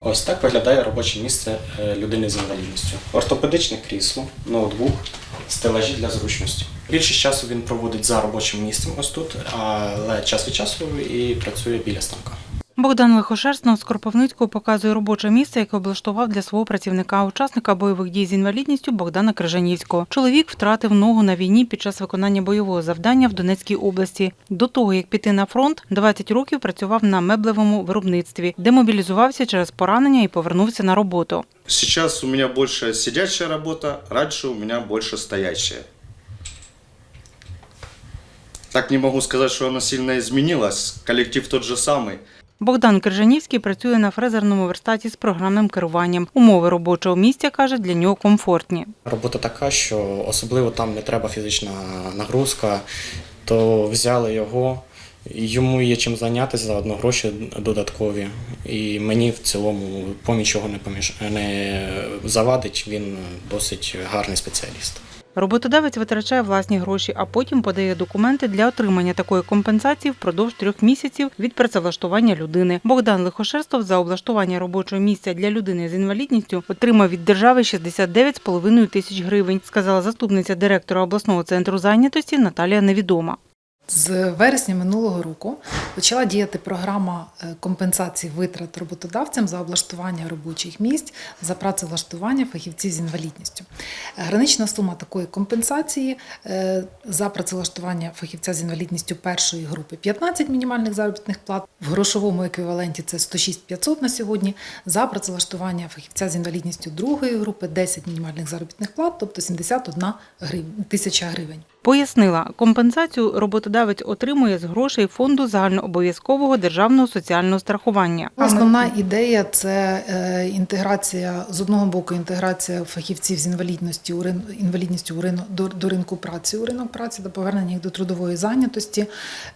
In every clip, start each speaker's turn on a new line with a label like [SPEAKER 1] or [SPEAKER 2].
[SPEAKER 1] Ось так виглядає робоче місце е, людини з інвалідністю. Ортопедичне крісло, ноутбук, стелажі для зручності. Більшість часу він проводить за робочим місцем ось тут, але час від часу і працює біля станка.
[SPEAKER 2] Богдан Лихошерстнов з Кропивницького показує робоче місце, яке облаштував для свого працівника, учасника бойових дій з інвалідністю Богдана Крижанівського. Чоловік втратив ногу на війні під час виконання бойового завдання в Донецькій області. До того як піти на фронт, 20 років працював на меблевому виробництві, демобілізувався через поранення і повернувся на роботу.
[SPEAKER 3] Сейчас у меня больше сидячая работа, раньше у меня больше стоящая. Так не могу сказать, что она сильно изменилась. Коллектив тот же самый.
[SPEAKER 2] Богдан Крижанівський працює на фрезерному верстаті з програмним керуванням. Умови робочого місця каже для нього комфортні.
[SPEAKER 1] Робота така, що особливо там не треба фізична нагрузка, то взяли його. Йому є чим зайнятися, заодно гроші додаткові. І мені в цілому помічого не поміж не завадить. Він досить гарний спеціаліст.
[SPEAKER 2] Роботодавець витрачає власні гроші, а потім подає документи для отримання такої компенсації впродовж трьох місяців від працевлаштування людини. Богдан Лихошерстов за облаштування робочого місця для людини з інвалідністю отримав від держави 69,5 тисяч гривень, сказала заступниця директора обласного центру зайнятості Наталія Невідома.
[SPEAKER 4] З вересня минулого року почала діяти програма е, компенсації витрат роботодавцям за облаштування робочих місць за працевлаштування фахівців з інвалідністю. Е, Гранична сума такої компенсації е, за працевлаштування фахівця з інвалідністю першої групи 15 мінімальних заробітних плат. В грошовому еквіваленті це 106 500 на сьогодні. За працевлаштування фахівця з інвалідністю другої групи 10 мінімальних заробітних плат, тобто 71 гривень, тисяча гривень.
[SPEAKER 2] Пояснила, компенсацію роботодавець отримує з грошей фонду загальнообов'язкового державного соціального страхування.
[SPEAKER 4] Основна ідея це е, інтеграція з одного боку, інтеграція фахівців з інвалідністю у рин, інвалідністю у до, до ринку праці, у ринок праці, до повернення їх до трудової зайнятості,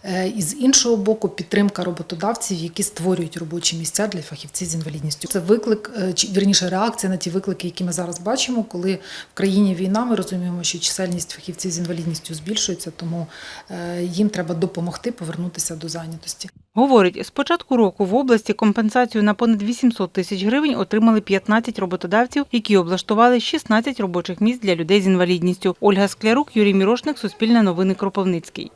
[SPEAKER 4] е, і з іншого боку, підтримка роботодавців, які створюють робочі місця для фахівців з інвалідністю. Це виклик, е, чи вірніше реакція на ті виклики, які ми зараз бачимо, коли в країні війна. Ми розуміємо, що чисельність фахівців з інвалідністю збільшується, тому е, їм треба допомогти повернутися до зайнятості.
[SPEAKER 2] Говорить, з початку року в області компенсацію на понад 800 тисяч гривень отримали 15 роботодавців, які облаштували 16 робочих місць для людей з інвалідністю. Ольга Склярук, Юрій Мірошник, Суспільне новини Кропивницький.